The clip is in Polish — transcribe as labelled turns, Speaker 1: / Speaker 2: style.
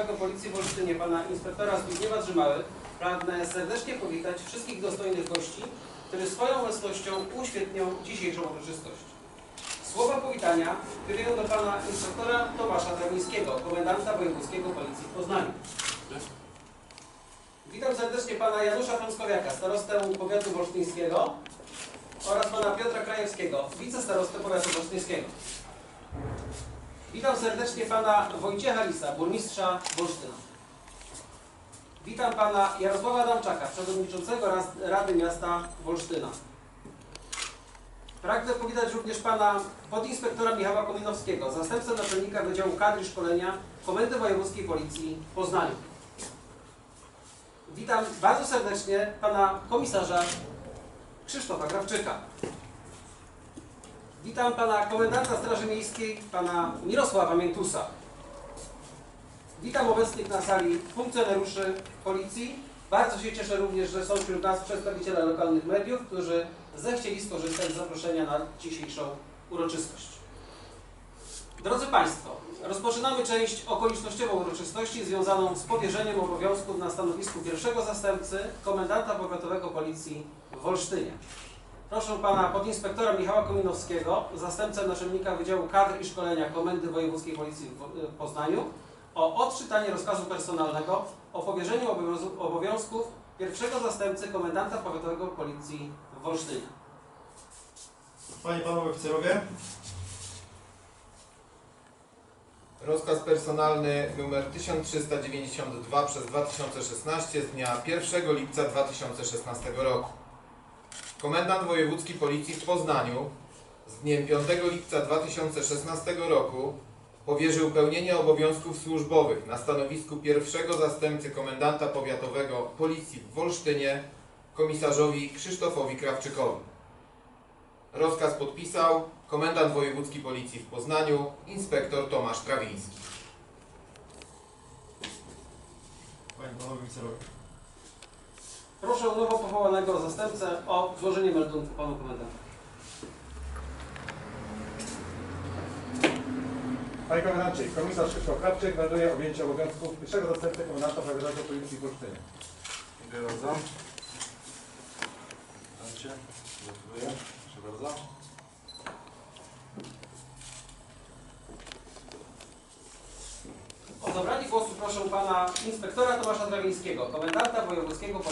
Speaker 1: Powiatowego Policji w Olsztynie, pana inspektora Zbigniewa Drzymały, pragnę serdecznie powitać wszystkich dostojnych gości, którzy swoją obecnością uświetnią dzisiejszą uroczystość. Słowa powitania kieruję do pana inspektora Tomasza Trawińskiego, komendanta wojewódzkiego Policji w Poznaniu. Witam serdecznie pana Janusza Frąckowiaka, starostę powiatu wolsztyńskiego oraz pana Piotra Krajewskiego, wicestarostę powiatu wolsztyńskiego. Witam serdecznie pana Wojciecha Lisa, burmistrza Wolsztyna. Witam pana Jarosława Adamczaka, przewodniczącego Rady Miasta Wolsztyna. Pragnę powitać również pana podinspektora Michała Kominowskiego, zastępcę naczelnika Wydziału Kadr i Szkolenia Komendy Wojewódzkiej Policji w Poznaniu. Witam bardzo serdecznie pana komisarza Krzysztofa Krawczyka. Witam pana komendanta Straży Miejskiej, pana Mirosława Miętusa. Witam obecnych na sali funkcjonariuszy Policji. Bardzo się cieszę również, że są wśród nas przedstawiciele lokalnych mediów, którzy zechcieli skorzystać z zaproszenia na dzisiejszą uroczystość. Drodzy Państwo, rozpoczynamy część okolicznościową uroczystości związaną z powierzeniem obowiązków na stanowisku pierwszego zastępcy komendanta powiatowego Policji w Wolsztynie. Proszę pana podinspektora Michała Kominowskiego, zastępcę naczelnika Wydziału Kadr i Szkolenia Komendy Wojewódzkiej Policji w w Poznaniu, o odczytanie rozkazu personalnego o powierzeniu obowiązków pierwszego zastępcy komendanta powiatowego Policji w Wolsztynie.
Speaker 2: Panie Panowie Oficerowie. Rozkaz personalny numer 1392 przez 2016 z dnia 1 lipca 2016 roku. Komendant Wojewódzki Policji w Poznaniu z dniem 5 lipca 2016 roku powierzył pełnienie obowiązków służbowych na stanowisku pierwszego zastępcy komendanta powiatowego Policji w Wolsztynie komisarzowi Krzysztofowi Krawczykowi. Rozkaz podpisał komendant wojewódzki policji w Poznaniu, inspektor Tomasz Trawiński. Panie Panowie Oficerowie.
Speaker 1: Proszę nowo powołanego zastępcę o złożenie meldunku panu komendantowi.
Speaker 3: Panie Komendancie, komisarz Krzysztof Krawczyk melduje objęcie obowiązków pierwszego zastępcy komendanta powiatowego Policji w Olsztynie.
Speaker 4: Dziękuję bardzo. Słuchajcie, gratuluję. Proszę bardzo.
Speaker 1: O zabranie głosu proszę pana inspektora Tomasza Drawińskiego, komendanta wojewódzkiego Policji.